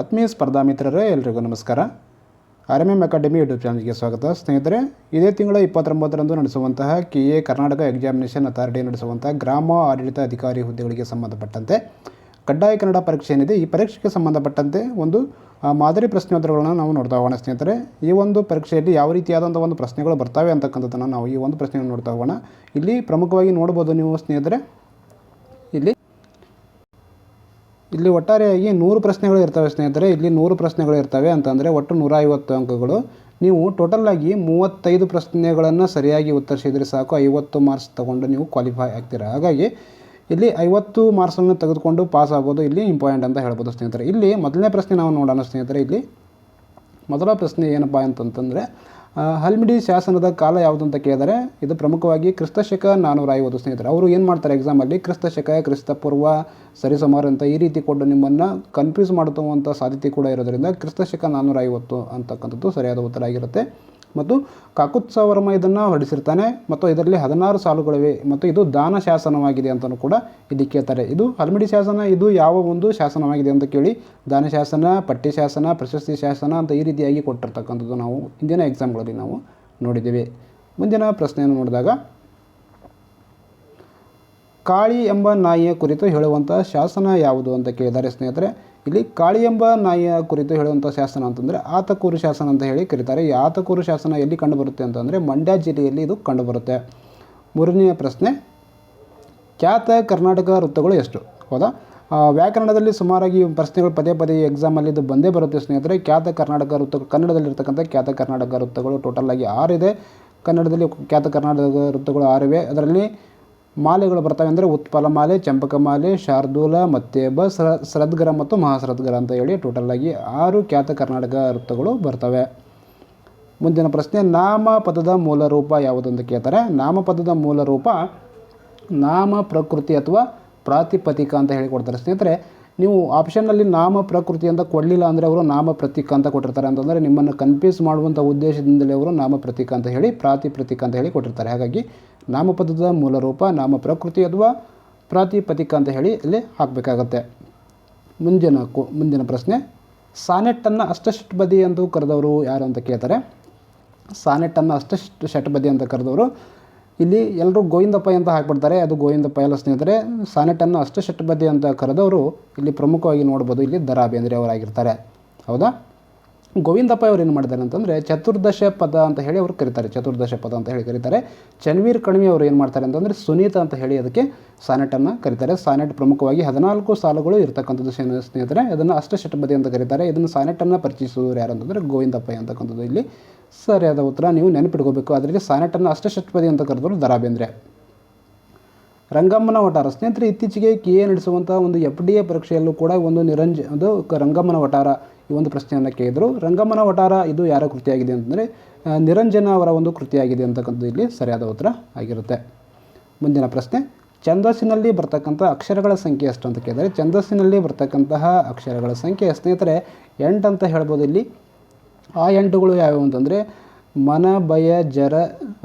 ಆತ್ಮೀಯ ಸ್ಪರ್ಧಾ ಮಿತ್ರರೇ, ಎಲ್ರಿಗೂ ನಮಸ್ಕಾರ. R M M academy YouTube ಚಾನಲ್ಗೆ ಸ್ವಾಗತ. ಸ್ನೇಹಿತರೆ, ಇದೇ ತಿಂಗಳ ಇಪ್ಪತ್ತೊಂಬತ್ತರಂದು ನಡೆಸುವಂತಹ K A Karnataka examination authority ನಡೆಸುವಂತಹ ಗ್ರಾಮ ಆಡಳಿತ ಅಧಿಕಾರಿ ಹುದ್ದೆಗಳಿಗೆ ಸಂಬಂಧಪಟ್ಟಂತೆ ಕಡ್ಡಾಯ ಕನ್ನಡ ಪರೀಕ್ಷೆ ಏನಿದೆ, ಈ ಪರೀಕ್ಷೆಗೆ ಸಂಬಂಧಪಟ್ಟಂತೆ ಒಂದು ಮಾದರಿ ಪ್ರಶ್ನೋತ್ತರಗಳನ್ನು ನಾವು ನೋಡ್ತಾ ಹೋಗೋಣ ಸ್ನೇಹಿತರೆ. ಈ ಒಂದು ಪರೀಕ್ಷೆಯಲ್ಲಿ ಯಾವ ರೀತಿಯಾದಂಥ ಒಂದು ಪ್ರಶ್ನೆಗಳು ಬರ್ತವೆ ಅಂತಕ್ಕಂಥದ್ದನ್ನು ನಾವು ಈ ಒಂದು ಪ್ರಶ್ನೆಯನ್ನು ನೋಡ್ತಾ ಹೋಗೋಣ. ಇಲ್ಲಿ ಪ್ರಮುಖವಾಗಿ ನೋಡ್ಬೋದು ನೀವು ಸ್ನೇಹಿತರೆ ಇಲ್ಲಿ ಇಲ್ಲಿ ಒಟ್ಟಾರೆಯಾಗಿ ನೂರು ಪ್ರಶ್ನೆಗಳು ಇರ್ತವೆ ಸ್ನೇಹಿತರೆ. ಇಲ್ಲಿ ನೂರು ಪ್ರಶ್ನೆಗಳು ಇರ್ತವೆ ಅಂತಂದರೆ ಒಟ್ಟು ನೂರ ಐವತ್ತು ಅಂಕಗಳು. ನೀವು ಟೋಟಲ್ಲಾಗಿ ಮೂವತ್ತೈದು ಪ್ರಶ್ನೆಗಳನ್ನು ಸರಿಯಾಗಿ ಉತ್ತರಿಸಿದರೆ ಸಾಕು. ಐವತ್ತು ಮಾರ್ಕ್ಸ್ ತಗೊಂಡು ನೀವು ಕ್ವಾಲಿಫೈ ಆಗ್ತೀರಾ. ಹಾಗಾಗಿ ಇಲ್ಲಿ ಐವತ್ತು ಮಾರ್ಕ್ಸನ್ನು ತೆಗೆದುಕೊಂಡು ಪಾಸ್ ಆಗೋದು ಇಲ್ಲಿ ಇಂಪಾರ್ಟೆಂಟ್ ಅಂತ ಹೇಳ್ಬೋದು ಸ್ನೇಹಿತರೆ. ಇಲ್ಲಿ ಮೊದಲನೇ ಪ್ರಶ್ನೆ ನಾವು ನೋಡೋಣ ಸ್ನೇಹಿತರೆ. ಇಲ್ಲಿ ಮೊದಲ ಪ್ರಶ್ನೆ ಏನಪ್ಪ ಅಂತಂತಂದರೆ ಹಲ್ಮಿಡಿ ಶಾಸನದ ಕಾಲ ಯಾವುದು ಅಂತ ಕೇಳಿದರೆ, ಇದು ಪ್ರಮುಖವಾಗಿ ಕ್ರಿಸ್ತಶಕ ನಾನ್ನೂರ ಐವತ್ತು ಸ್ನೇಹಿತರೆ. ಅವರು ಏನು ಮಾಡ್ತಾರೆ ಎಕ್ಸಾಮಲ್ಲಿ ಕ್ರಿಸ್ತಶಕ, ಕ್ರಿಸ್ತಪೂರ್ವ, ಸರಿಸುಮಾರು ಅಂತ ಈ ರೀತಿ ಕೊಟ್ಟು ನಿಮ್ಮನ್ನು ಕನ್ಫ್ಯೂಸ್ ಮಾಡುತ್ತಂಥ ಸಾಧ್ಯತೆ ಕೂಡ ಇರೋದರಿಂದ ಕ್ರಿಸ್ತಶಕ ನಾನ್ನೂರ ಐವತ್ತು ಅಂತಕ್ಕಂಥದ್ದು ಸರಿಯಾದ ಉತ್ತರ ಆಗಿರುತ್ತೆ. ಮತ್ತು ಕಾಕುತ್ಸವರ್ಮ ಇದನ್ನು ಹೊರಡಿಸಿರ್ತಾನೆ ಮತ್ತು ಇದರಲ್ಲಿ ಹದಿನಾರು ಸಾಲುಗಳಿವೆ ಮತ್ತು ಇದು ದಾನ ಶಾಸನವಾಗಿದೆ ಅಂತಲೂ ಕೂಡ ಇಲ್ಲಿ ಕೇಳ್ತಾರೆ. ಇದು ಹಲ್ಮಿಡಿ ಶಾಸನ, ಇದು ಯಾವ ಒಂದು ಶಾಸನವಾಗಿದೆ ಅಂತ ಕೇಳಿ ದಾನ ಶಾಸನ ಪಠ್ಯ ಶಾಸನ, ಪ್ರಶಸ್ತಿ ಶಾಸನ ಅಂತ ಈ ರೀತಿಯಾಗಿ ಕೊಟ್ಟಿರ್ತಕ್ಕಂಥದ್ದು ನಾವು ಹಿಂದಿನ ಎಕ್ಸಾಮ್ಗಳಲ್ಲಿ ನಾವು ನೋಡಿದ್ದೇವೆ. ಮುಂದಿನ ಪ್ರಶ್ನೆಯನ್ನು ನೋಡಿದಾಗ ಕಾಳಿ ಎಂಬ ನಾಯಿಯ ಕುರಿತು ಹೇಳುವಂಥ ಶಾಸನ ಯಾವುದು ಅಂತ ಕೇಳಿದ್ದಾರೆ ಸ್ನೇಹಿತರೆ. ಇಲ್ಲಿ ಕಾಳಿ ಎಂಬ ನಾಯಿಯ ಕುರಿತು ಹೇಳುವಂಥ ಶಾಸನ ಅಂತಂದರೆ ಆತಕೂರು ಶಾಸನ ಅಂತ ಹೇಳಿ ಕರೀತಾರೆ. ಈ ಆತಕೂರು ಶಾಸನ ಎಲ್ಲಿ ಕಂಡುಬರುತ್ತೆ ಅಂತಂದರೆ ಮಂಡ್ಯ ಜಿಲ್ಲೆಯಲ್ಲಿ ಇದು ಕಂಡುಬರುತ್ತೆ. ಮೂರನೆಯ ಪ್ರಶ್ನೆ, ಖ್ಯಾತ ಕರ್ನಾಟಕ ವೃತ್ತಗಳು ಎಷ್ಟು? ಹೌದಾ? ವ್ಯಾಕರಣದಲ್ಲಿ ಸುಮಾರಾಗಿ ಪ್ರಶ್ನೆಗಳು ಪದೇ ಪದೇ ಎಕ್ಸಾಮಲ್ಲಿ ಇದು ಬಂದೇ ಬರುತ್ತೆ ಸ್ನೇಹಿತರೆ. ಖ್ಯಾತ ಕರ್ನಾಟಕ ವೃತ್ತಗಳು ಕನ್ನಡದಲ್ಲಿರ್ತಕ್ಕಂಥ ಖ್ಯಾತ ಕರ್ನಾಟಕ ವೃತ್ತಗಳು ಟೋಟಲಾಗಿ ಆರಿದೆ. ಕನ್ನಡದಲ್ಲಿ ಖ್ಯಾತ ಕರ್ನಾಟಕ ವೃತ್ತಗಳು ಆರಿವೆ. ಅದರಲ್ಲಿ ಮಾಲೆಗಳು ಬರ್ತವೆ ಅಂದರೆ ಉತ್ಪಲ ಮಾಲೆ, ಚಂಪಕ ಮಾಲೆ, ಶಾರ್ದೂಲ ಮತ್ತೇಬ ಸ್ರ ಸ್ರದ್ಗರ ಮತ್ತು ಮಹಾಸ್ರದ್ಗರ ಅಂತ ಹೇಳಿ ಟೋಟಲಾಗಿ ಆರು ಖ್ಯಾತ ಕರ್ನಾಟಕ ವೃತ್ತಗಳು ಬರ್ತವೆ. ಮುಂದಿನ ಪ್ರಶ್ನೆ, ನಾಮಪದದ ಮೂಲ ರೂಪ ಯಾವುದು ಅಂತ ಕೇಳ್ತಾರೆ? ನಾಮಪದದ ಮೂಲ ರೂಪ ನಾಮ ಪ್ರಕೃತಿ ಅಥವಾ ಪ್ರಾತಿಪದಿಕ ಅಂತ ಹೇಳಿ ಕೊಡ್ತಾರೆ. ಸ್ನೇಹಿತರೆ, ನೀವು ಆಪ್ಷನ್ನಲ್ಲಿ ನಾಮ ಪ್ರಕೃತಿ ಅಂತ ಕೊಡಲಿಲ್ಲ ಅಂದರೆ ಅವರು ನಾಮ ಪ್ರತೀಕ ಅಂತ ಕೊಟ್ಟಿರ್ತಾರೆ. ಅಂತಂದರೆ ನಿಮ್ಮನ್ನು ಕನ್ಫ್ಯೂಸ್ ಮಾಡುವಂಥ ಉದ್ದೇಶದಿಂದಲೇ ಅವರು ನಾಮ ಪ್ರತೀಕ ಅಂತ ಹೇಳಿ ಪ್ರಾತಿಪ್ರತೀಕ ಅಂತ ಹೇಳಿ ಕೊಟ್ಟಿರ್ತಾರೆ. ಹಾಗಾಗಿ ನಾಮಪದದ ಮೂಲ ರೂಪ, ನಾಮ ಪ್ರಕೃತಿ ಅಥವಾ ಪ್ರಾತಿಪದಿಕ ಅಂತ ಹೇಳಿ ಇಲ್ಲಿ ಹಾಕಬೇಕಾಗತ್ತೆ. ಮುಂದಿನ ಕು, ಮುಂದಿನ ಪ್ರಶ್ನೆ, ಸಾನೆಟ್ಟನ್ನು ಅಷ್ಟಷಟ್ಬದಿ ಎಂದು ಕರೆದವರು ಯಾರು ಅಂತ ಕೇಳ್ತಾರೆ. ಸಾನೆಟ್ಟನ್ನು ಅಷ್ಟಷ್ಟು ಷಟ್ಬದಿ ಅಂತ ಕರೆದವರು. ಇಲ್ಲಿ ಎಲ್ಲರೂ ಗೋವಿಂದಪ್ಪ ಅಂತ ಹಾಕ್ಬಿಡ್ತಾರೆ, ಅದು ಗೋವಿಂದಪ್ಪ ಎಲ್ಲ ಸ್ನೇಹಿತರೆ. ಸಾನೆಟನ್ನು ಅಷ್ಟಷಟ್ಬದಿ ಅಂತ ಕರೆದವರು ಇಲ್ಲಿ ಪ್ರಮುಖವಾಗಿ ನೋಡ್ಬೋದು, ಇಲ್ಲಿ ದರಾ ಬೇಂದ್ರೆ ಅವರಾಗಿರ್ತಾರೆ. ಹೌದಾ? ಗೋವಿಂದಪ್ಪ ಅವ್ರು ಏನು ಮಾಡಿದ್ದಾರೆ ಅಂತಂದರೆ ಚತುರ್ದಶ ಪದ ಅಂತ ಹೇಳಿ ಅವರು ಕರೀತಾರೆ, ಚತುರ್ದಶ ಪದ ಅಂತ ಹೇಳಿ ಕರೀತಾರೆ. ಚನ್ವೀರ್ ಕಣಿವೆ ಅವರು ಏನು ಮಾಡ್ತಾರೆ ಅಂತಂದರೆ ಸುನೀತ ಅಂತ ಹೇಳಿ ಅದಕ್ಕೆ ಸಾನೆಟನ್ನು ಕರೀತಾರೆ. ಸಾನೆಟ್ ಪ್ರಮುಖವಾಗಿ ಹದಿನಾಲ್ಕು ಸಾಲುಗಳು ಇರತಕ್ಕಂಥದ್ದು ಸ್ನೇ- ಸ್ನೇಹಿತರೆ ಅದನ್ನು ಅಷ್ಟಶಟಪದಿ ಅಂತ ಕರೀತಾರೆ. ಇದನ್ನು ಸಾನೆಟನ್ನು ಪರಿಚಯಿಸುವವರು ಯಾರು ಅಂತಂದರೆ ಗೋವಿಂದಪ್ಪ ಅಂತಕ್ಕಂಥದ್ದು ಇಲ್ಲಿ. ಸರಿಯಾದ ಉತ್ತರ ನೀವು ನೆನಪಿಟ್ಕೋಬೇಕು. ಅದರಲ್ಲಿ ಸಾನೆಟನ್ನು ಅಷ್ಟಶಟಪದಿ ಅಂತ ಕರೆದವರು ದರಾ ಬೇಂದ್ರೆ ರಂಗಮ್ಮನ ವಟಾರ ಸ್ನೇಹಿತರೆ, ಇತ್ತೀಚೆಗೆ ಕೆ ಎ ನಡೆಸುವಂಥ ಒಂದು ಎಫ್ ಡಿ ಎ ಪರೀಕ್ಷೆಯಲ್ಲೂ ಕೂಡ ಒಂದು ನಿರಂಜ ಕ- ರಂಗಮ್ಮನ ವಟಾರ ಈ ಒಂದು ಪ್ರಶ್ನೆಯನ್ನು ಕೇಳಿದರು. ರಂಗಮ್ಮನ ವಟಾರ ಇದು ಯಾರ ಕೃತಿಯಾಗಿದೆ ಅಂತಂದರೆ ನಿರಂಜನ ಅವರ ಒಂದು ಕೃತಿಯಾಗಿದೆ ಅಂತಕ್ಕಂಥದ್ದು ಇಲ್ಲಿ ಸರಿಯಾದ ಉತ್ತರ ಆಗಿರುತ್ತೆ. ಮುಂದಿನ ಪ್ರಶ್ನೆ, ಛಂದಸ್ಸಿನಲ್ಲಿ ಬರ್ತಕ್ಕಂಥ ಅಕ್ಷರಗಳ ಸಂಖ್ಯೆ ಎಷ್ಟು ಅಂತ ಕೇಳಿದರೆ, ಛಂದಸ್ಸಿನಲ್ಲಿ ಬರ್ತಕ್ಕಂತಹ ಅಕ್ಷರಗಳ ಸಂಖ್ಯೆ ಸ್ನೇಹಿತರೆ, ಎಂಟು ಅಂತ ಹೇಳ್ಬೋದು ಇಲ್ಲಿ. ಆ ಎಂಟುಗಳು ಯಾವ್ಯಾವು ಅಂತಂದರೆ ಮನ ಭಯ ಜರ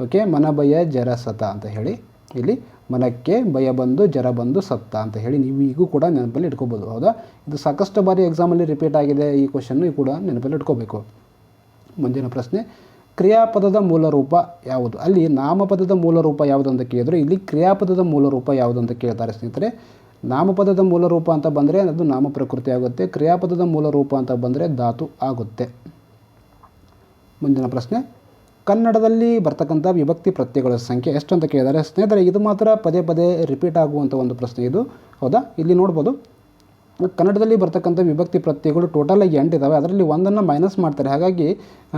ಓಕೆ ಮನ ಭಯ ಜರ ಸತ ಅಂತ ಹೇಳಿ ಇಲ್ಲಿ ಮನಕ್ಕೆ ಭಯ ಬಂದು ಜರ ಬಂದು ಸತ್ತ ಅಂತ ಹೇಳಿ ನೀವು ಈಗೂ ಕೂಡ ನೆನಪಲ್ಲಿ ಇಟ್ಕೋಬೋದು, ಹೌದಾ? ಇದು ಸಾಕಷ್ಟು ಬಾರಿ ಎಕ್ಸಾಮಲ್ಲಿ ರಿಪೀಟ್ ಆಗಿದೆ ಈ ಕ್ವಶನ್ನು ಕೂಡ ನೆನಪಲ್ಲಿ ಇಟ್ಕೋಬೇಕು. ಮುಂದಿನ ಪ್ರಶ್ನೆ, ಕ್ರಿಯಾಪದದ ಮೂಲ ರೂಪ ಯಾವುದು? ಅಲ್ಲಿ ನಾಮಪದದ ಮೂಲ ರೂಪ ಯಾವುದು ಅಂತ ಕೇಳಿದರೆ, ಇಲ್ಲಿ ಕ್ರಿಯಾಪದದ ಮೂಲ ರೂಪ ಯಾವುದು ಅಂತ ಕೇಳ್ತಾರೆ ಸ್ನೇಹಿತರೆ. ನಾಮಪದದ ಮೂಲ ರೂಪ ಅಂತ ಬಂದರೆ ಅದು ನಾಮ ಪ್ರಕೃತಿ ಆಗುತ್ತೆ, ಕ್ರಿಯಾಪದದ ಮೂಲ ರೂಪ ಅಂತ ಬಂದರೆ ಧಾತು ಆಗುತ್ತೆ. ಮುಂದಿನ ಪ್ರಶ್ನೆ ಕನ್ನಡದಲ್ಲಿ ಬರ್ತಕ್ಕಂಥ ವಿಭಕ್ತಿ ಪ್ರತ್ಯಯಗಳ ಸಂಖ್ಯೆ ಎಷ್ಟು ಅಂತ ಕೇಳಿದ್ದಾರೆ ಸ್ನೇಹಿತರೆ, ಇದು ಮಾತ್ರ ಪದೇ ಪದೇ ರಿಪೀಟ್ ಆಗುವಂಥ ಒಂದು ಪ್ರಶ್ನೆ ಇದು. ಹೌದಾ? ಇಲ್ಲಿ ನೋಡ್ಬೋದು. ಕನ್ನಡದಲ್ಲಿ ಬರ್ತಕ್ಕಂಥ ವಿಭಕ್ತಿ ಪ್ರತ್ಯಯಗಳು ಟೋಟಲಾಗಿ ಎಂಟು ಇದ್ದಾವೆ ಅದರಲ್ಲಿ ಒಂದನ್ನು ಮೈನಸ್ ಮಾಡ್ತಾರೆ. ಹಾಗಾಗಿ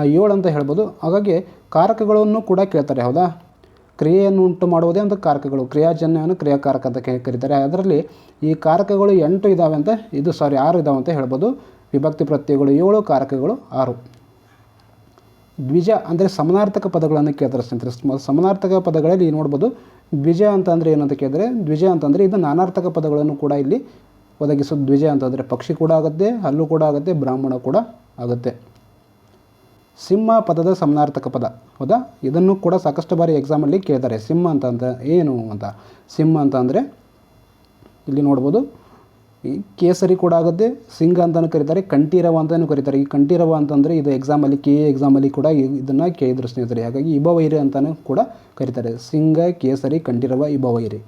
ಏಳು ಅಂತ ಹೇಳ್ಬೋದು. ಹಾಗಾಗಿ ಕಾರಕಗಳನ್ನು ಕೂಡ ಕೇಳ್ತಾರೆ. ಹೌದಾ? ಕ್ರಿಯೆಯನ್ನು ಉಂಟು ಮಾಡುವುದೇ ಅಂತ ಕಾರಕಗಳು. ಕ್ರಿಯಾಜನ್ಯವನ್ನು ಕ್ರಿಯಾಕಾರಕ ಅಂತ ಕರೀತಾರೆ. ಅದರಲ್ಲಿ ಈ ಕಾರಕಗಳು ಎಂಟು ಇದ್ದಾವೆ ಅಂತ, ಇದು ಸಾರಿ ಆರು ಇದ್ದಾವೆ ಅಂತ ಹೇಳ್ಬೋದು. ವಿಭಕ್ತಿ ಪ್ರತ್ಯಯಗಳು ಏಳು, ಕಾರಕಗಳು ಆರು. ದ್ವಿಜ ಅಂದರೆ ಸಮನಾರ್ಥಕ ಪದಗಳನ್ನು ಕೇಳ್ತಾರೆ ಸ್ನೇಹಿತರೆ. ಸ್ಮ- ಸಮನಾರ್ಥಕ ಪದಗಳಲ್ಲಿ ನೋಡ್ಬೋದು? ದ್ವಿಜ ಅಂತಂದರೆ ಏನು ಅಂತ ಕೇಳಿದ್ರೆ, ದ್ವಿಜ ಅಂತಂದರೆ ಇದು ನಾನಾರ್ಥಕ ಪದಗಳನ್ನು ಕೂಡ ಇಲ್ಲಿ ಒದಗಿಸೋದು ದ್ವಿಜ ಅಂತಂದರೆ ಪಕ್ಷಿ ಕೂಡ ಆಗುತ್ತೆ, ಹಲ್ಲು ಕೂಡ ಆಗುತ್ತೆ, ಬ್ರಾಹ್ಮಣ ಕೂಡ ಆಗುತ್ತೆ. ಸಿಂಹ ಪದದ ಸಮನಾರ್ಥಕ ಪದ. ಹೌದಾ? ಇದನ್ನು ಕೂಡ ಸಾಕಷ್ಟು ಬಾರಿ ಎಕ್ಸಾಮಲ್ಲಿ ಕೇಳ್ತಾರೆ. ಸಿಂಹ ಅಂತ ಅಂತ ಏನು ಅಂತ? ಸಿಂಹ ಅಂತ ಇಲ್ಲಿ ನೋಡ್ಬೋದು ಈ ಕೇಸರಿ ಕೂಡ ಆಗುತ್ತೆ, ಸಿಂಗ ಅಂತಲೂ ಕರೀತಾರೆ, ಕಂಠೀರವ ಅಂತಲೂ ಕರೀತಾರೆ. ಈ ಕಂಠೀರವ ಅಂತಂದರೆ ಇದು ಎಕ್ಸಾಮಲ್ಲಿ ಕೆ ಎ ಎಕ್ಸಾಮಲ್ಲಿ ಕೂಡ ಇದನ್ನು ಕೇಳಿದ್ರು ಸ್ನೇಹಿತರೆ. ಹಾಗಾಗಿ ಇಬವೈರಿ ಅಂತಲೂ ಕೂಡ ಕರೀತಾರೆ. ಸಿಂಗ, ಕೇಸರಿ, ಕಂಠೀರವ, ಇಬವೈರಿ.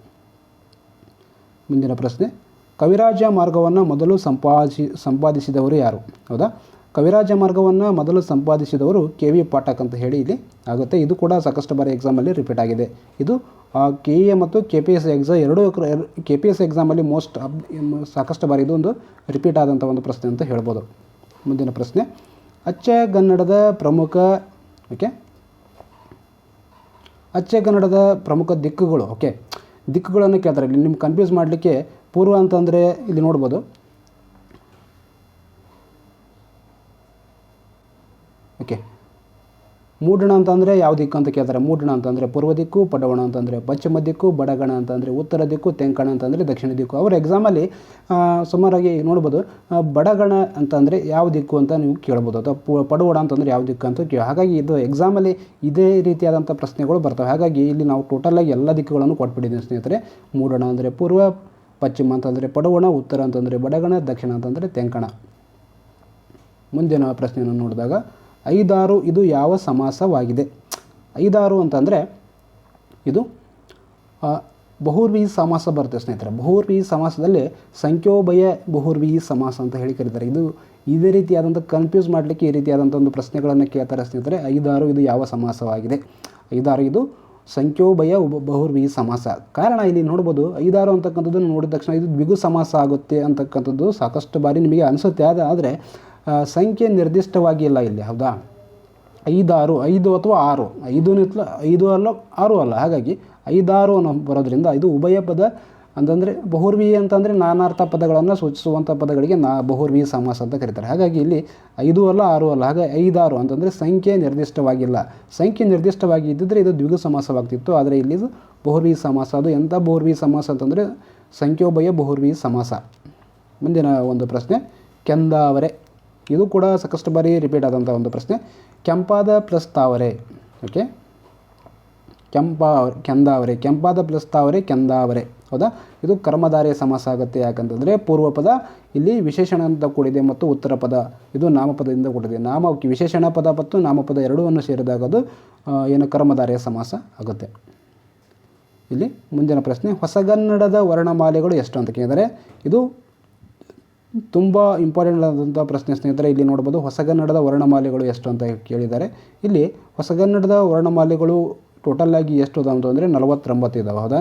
ಮುಂದಿನ ಪ್ರಶ್ನೆ. ಕವಿರಾಜ ಮಾರ್ಗವನ್ನು ಮೊದಲು ಸಂಪಾದಿಸಿ ಸಂಪಾದಿಸಿದವರು ಯಾರು? ಹೌದಾ? ಕವಿರಾಜ ಮಾರ್ಗವನ್ನು ಮೊದಲು ಸಂಪಾದಿಸಿದವರು ಕೆ ವಿ ಪಾಠಕ್ ಅಂತ ಹೇಳಿ ಇಲ್ಲಿ ಆಗುತ್ತೆ. ಇದು ಕೂಡ ಸಾಕಷ್ಟು ಬಾರಿ ಎಕ್ಸಾಮಲ್ಲಿ ರಿಪೀಟ್ ಆಗಿದೆ. ಇದು ಕೆ ಎ ಮತ್ತು ಕೆ ಪಿ ಎಸ್ ಎಕ್ಸಾಮ್ ಎರಡೂ ಕೆ ಪಿ ಎಸ್ ಎಕ್ಸಾಮಲ್ಲಿ ಮೋಸ್ಟ್ ಅಬ್ ಸಾಕಷ್ಟು ಬಾರಿ ಇದೊಂದು ರಿಪೀಟ್ ಆದಂಥ ಒಂದು ಪ್ರಶ್ನೆ ಅಂತ ಹೇಳ್ಬೋದು. ಮುಂದಿನ ಪ್ರಶ್ನೆ. ಅಚ್ಚಗನ್ನಡದ ಪ್ರಮುಖ, ಓಕೆ. ಅಚ್ಚಗನ್ನಡದ ಪ್ರಮುಖ ದಿಕ್ಕುಗಳು, ಓಕೆ. ದಿಕ್ಕುಗಳನ್ನು ಕೇಳ್ತಾರೆ. ಇಲ್ಲಿ ನಿಮ್ಗೆ ಕನ್ಫ್ಯೂಸ್ ಮಾಡಲಿಕ್ಕೆ ಪೂರ್ವ ಅಂತಂದರೆ ಇಲ್ಲಿ ನೋಡ್ಬೋದು ಓಕೆ ಮೂಡಣ ಅಂತಂದರೆ ಯಾವ ದಿಕ್ಕು ಅಂತ ಕೇಳ್ತಾರೆ? ಮೂಡಣ ಅಂತಂದರೆ ಪೂರ್ವ ದಿಕ್ಕು, ಪಡವಣ ಅಂತಂದರೆ ಪಶ್ಚಿಮ ದಿಕ್ಕು, ಬಡಗಣ ಅಂತಂದರೆ ಉತ್ತರ ದಿಕ್ಕು, ತೆಂಕಣ ಅಂತಂದರೆ ದಕ್ಷಿಣ ದಿಕ್ಕು. ಅವ್ರ ಎಕ್ಸಾಮಲ್ಲಿ ಸುಮಾರಾಗಿ ನೋಡ್ಬೋದು ಬಡಗಣ ಅಂತಂದರೆ ಯಾವ ದಿಕ್ಕು ಅಂತ ನೀವು ಕೇಳ್ಬೋದು, ಅಥವಾ ಪಡವಣ ಅಂತಂದರೆ ಯಾವ ದಿಕ್ಕು ಅಂತ ಕೇಳಿ, ಹಾಗಾಗಿ ಇದು ಎಕ್ಸಾಮಲ್ಲಿ ಇದೇ ರೀತಿಯಾದಂಥ ಪ್ರಶ್ನೆಗಳು ಬರ್ತವೆ. ಹಾಗಾಗಿ ಇಲ್ಲಿ ನಾವು ಟೋಟಲಾಗಿ ಎಲ್ಲ ದಿಕ್ಕುಗಳನ್ನು ಕೊಟ್ಬಿಟ್ಟಿದ್ದೀನಿ ಸ್ನೇಹಿತರೆ. ಮೂಡಣ ಅಂದರೆ ಪೂರ್ವ, ಪಶ್ಚಿಮ ಅಂತಂದರೆ ಪಡವಣ, ಉತ್ತರ ಅಂತಂದರೆ ಬಡಗಣ, ದಕ್ಷಿಣ ಅಂತಂದರೆ ತೆಂಕಣ. ಮುಂದಿನ ಪ್ರಶ್ನೆಯನ್ನು ನೋಡಿದಾಗ ಐದಾರು ಇದು ಯಾವ ಸಮಾಸವಾಗಿದೆ? ಐದಾರು ಅಂತಂದರೆ ಇದು ಬಹುರ್ವೀ ಸಮಾಸ ಬರುತ್ತೆ ಸ್ನೇಹಿತರೆ. ಬಹುರ್ವಿ ಸಮಾಸದಲ್ಲಿ ಸಂಖ್ಯೋಭಯ ಬಹುರ್ವಿ ಸಮಾಸ ಅಂತ ಹೇಳಿ ಕರೀತಾರೆ. ಇದು ಇದೇ ರೀತಿಯಾದಂಥ ಕನ್ಫ್ಯೂಸ್ ಮಾಡಲಿಕ್ಕೆ ಈ ರೀತಿಯಾದಂಥ ಒಂದು ಪ್ರಶ್ನೆಗಳನ್ನು ಕೇಳ್ತಾರೆ ಸ್ನೇಹಿತರೆ. ಐದಾರು ಇದು ಯಾವ ಸಮಾಸವಾಗಿದೆ? ಐದಾರು ಇದು ಸಂಖ್ಯೋಭಯ ಬಹುರ್ವಿ ಸಮಾಸ. ಕಾರಣ ಇಲ್ಲಿ ನೋಡ್ಬೋದು, ಐದಾರು ಅಂತಕ್ಕಂಥದ್ದು ನೋಡಿದ ತಕ್ಷಣ ಇದು ದ್ವಿಗು ಸಮಾಸ ಆಗುತ್ತೆ ಅಂತಕ್ಕಂಥದ್ದು ಸಾಕಷ್ಟು ಬಾರಿ ನಿಮಗೆ ಅನಿಸುತ್ತೆ. ಆದರೆ ಸಂಖ್ಯೆ ನಿರ್ದಿಷ್ಟವಾಗಿ ಇಲ್ಲ ಇಲ್ಲಿ, ಹೌದಾ? ಐದಾರು, ಐದು ಅಥವಾ ಆರು. ಐದು ನಿತ್ಲ ಐದು ಅಲ್ಲ, ಆರು ಅಲ್ಲ. ಹಾಗಾಗಿ ಐದಾರು ಅನ್ನೋ ಬರೋದ್ರಿಂದ ಇದು ಉಭಯ ಪದ ಅಂತಂದರೆ ಬಹುರ್ವಿ ಅಂತಂದರೆ ನಾನಾರ್ಥ ಪದಗಳನ್ನು ಸೂಚಿಸುವಂಥ ಪದಗಳಿಗೆ ನಾ, ಬಹುರ್ವಿ ಸಮಾಸ ಅಂತ ಕರೀತಾರೆ. ಹಾಗಾಗಿ ಇಲ್ಲಿ ಐದು ಅಲ್ಲ, ಆರು ಅಲ್ಲ. ಹಾಗೆ ಐದಾರು ಅಂತಂದರೆ ಸಂಖ್ಯೆ ನಿರ್ದಿಷ್ಟವಾಗಿಲ್ಲ. ಸಂಖ್ಯೆ ನಿರ್ದಿಷ್ಟವಾಗಿ ಇದ್ದಿದ್ದರೆ ಇದು ದ್ವಿಗು ಸಮಾಸವಾಗ್ತಿತ್ತು. ಆದರೆ ಇಲ್ಲಿ ಇದು ಬಹುರ್ವಿ ಸಮಾಸ ಅದು ಎಂಥ ಬಹುರ್ವಿ ಸಮಾಸ ಅಂತಂದರೆ ಸಂಖ್ಯೋಭಯ, ಬಹುರ್ವಿ ಸಮಾಸ ಮುಂದಿನ ಒಂದು ಪ್ರಶ್ನೆ. ಕೆಂದಾವರೆ ಇದು ಕೂಡ ಸಾಕಷ್ಟು ಬಾರಿ ರಿಪೀಟ್ ಆದಂಥ ಒಂದು ಪ್ರಶ್ನೆ. ಕೆಂಪಾದ ಪ್ಲಸ್ ತಾವರೆ ಓಕೆ ಕೆಂಪ ಕೆಂದಾವರೆ ಕೆಂಪಾದ ಪ್ಲಸ್ ತಾವರೆ ಕೆಂದಾವರೆ ಹೌದಾ? ಇದು ಕರ್ಮಧಾರೆಯ ಸಮಾಸ ಆಗುತ್ತೆ ಯಾಕಂತಂದರೆ ಪೂರ್ವ ಪದ, ಇಲ್ಲಿ ವಿಶೇಷಣ ಅಂತ ಕೂಡಿದೆ ಮತ್ತು ಉತ್ತರ ಪದ. ಇದು ನಾಮಪದದಿಂದ ಕೂಡಿದೆ. ನಾಮ ವಿಶೇಷಣ ಪದ ಮತ್ತು ನಾಮಪದ ಎರಡೂ ಸೇರಿದಾಗ ಅದು ಏನು ಕರ್ಮಧಾರೆಯ ಸಮಾಸ ಆಗುತ್ತೆ. ಇಲ್ಲಿ ಮುಂದಿನ ಪ್ರಶ್ನೆ, ಹೊಸಗನ್ನಡದ ವರ್ಣಮಾಲೆಗಳು ಎಷ್ಟು ಅಂತ ಕೇಳಿದರೆ, ಇದು ತುಂಬ ಇಂಪಾರ್ಟೆಂಟ್ ಆದಂಥ ಪ್ರಶ್ನೆ ಸ್ನೇಹಿತರೆ, ಇಲ್ಲಿ ನೋಡ್ಬೋದು ಹೊಸಗನ್ನಡದ ವರ್ಣಮಾಲೆಗಳು ಎಷ್ಟು ಅಂತ ಕೇಳಿದ್ದಾರೆ. ಇಲ್ಲಿ ಹೊಸಗನ್ನಡದ ವರ್ಣಮಾಲೆಗಳು ಟೋಟಲಾಗಿ ಎಷ್ಟು ಅದಾವ ಅಂತಂದರೆ ನಲವತ್ತೊಂಬತ್ತು ಇದ್ದಾವೆ ಹೌದಾ?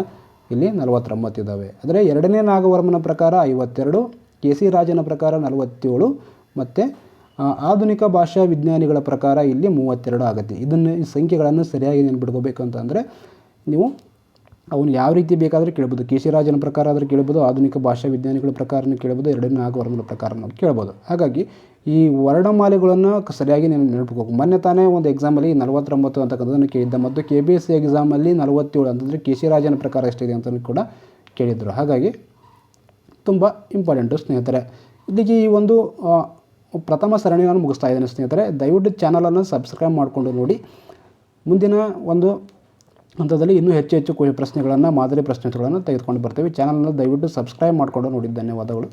ಇಲ್ಲಿ ನಲವತ್ತೊಂಬತ್ತು ಇದ್ದಾವೆ ಆದರೆ ಎರಡನೇ ನಾಗವರ್ಮನ ಪ್ರಕಾರ ಐವತ್ತೆರಡು, ಕೆ ಸಿ ರಾಜನ ಪ್ರಕಾರ ನಲವತ್ತೇಳು, ಮತ್ತು ಆಧುನಿಕ ಭಾಷಾ ವಿಜ್ಞಾನಿಗಳ ಪ್ರಕಾರ ಇಲ್ಲಿ ಮೂವತ್ತೆರಡು ಆಗುತ್ತೆ. ಇದನ್ನು ಈ ಸಂಖ್ಯೆಗಳನ್ನು ಸರಿಯಾಗಿ ನೆನ್ಪಿಟ್ಕೋಬೇಕು ಅಂತಂದರೆ, ನೀವು ಅವನು ಯಾವ ರೀತಿ ಬೇಕಾದರೂ ಕೇಳ್ಬೋದು. ಕೆ ಸಿ ರಾಜನ ಪ್ರಕಾರ ಆದರೂ ಕೇಳ್ಬೋದು, ಆಧುನಿಕ ಭಾಷಾ ವಿಜ್ಞಾನಿಗಳ ಪ್ರಕಾರನೂ ಕೇಳ್ಬೋದು ಎರಡನೇ ನಾಲ್ಕು ವರ್ಗಗಳ ಪ್ರಕಾರನೂ ಕೇಳ್ಬೋದು. ಹಾಗಾಗಿ ಈ ವರ್ಣಮಾಲೆಗಳನ್ನು ಸರಿಯಾಗಿ ನೀವು ನೆನಪಿಕೋಬೇಕು ಮೊನ್ನೆ ತಾನೇ ಒಂದು ಎಕ್ಸಾಮಲ್ಲಿ ನಲವತ್ತೊಂಬತ್ತು ಅಂತಕ್ಕಂಥದ್ದನ್ನು ಕೇಳಿದ್ದ ಮತ್ತು ಕೆ ಬಿ ಎಸ್ ಸಿ ಎಕ್ಸಾಮಲ್ಲಿ ನಲವತ್ತೇಳು ಅಂತಂದರೆ ಕೆ ಸಿ ರಾಜನ ಪ್ರಕಾರ ಎಷ್ಟಿದೆ ಅಂತಲೂ ಕೂಡ ಕೇಳಿದರು. ಹಾಗಾಗಿ ತುಂಬ ಇಂಪಾರ್ಟೆಂಟು ಸ್ನೇಹಿತರೆ. ಇಲ್ಲಿಗೆ ಈ ಒಂದು ಪ್ರಥಮ ಸರಣಿ ನಾನು ಮುಗಿಸ್ತಾ ಇದ್ದೇನೆ ಸ್ನೇಹಿತರೆ. ದಯವಿಟ್ಟು ಚಾನಲನ್ನು ಸಬ್ಸ್ಕ್ರೈಬ್ ಮಾಡಿಕೊಂಡು ನೋಡಿ. ಮುಂದಿನ ಒಂದು ಹಂತದಲ್ಲಿ ಇನ್ನೂ ಹೆಚ್ಚು ಹೆಚ್ಚು ಪ್ರಶ್ನೆಗಳನ್ನು ಮಾದರಿ ಪ್ರಶ್ನೆಗಳನ್ನು ತೆಗೆದುಕೊಂಡು ಬರ್ತೀವಿ. ಚಾನಲನ್ನು ದಯವಿಟ್ಟು ಸಬ್ಸ್ಕ್ರೈಬ್ ಮಾಡಿಕೊಂಡು ನೋಡಿ ಧನ್ಯವಾದಗಳು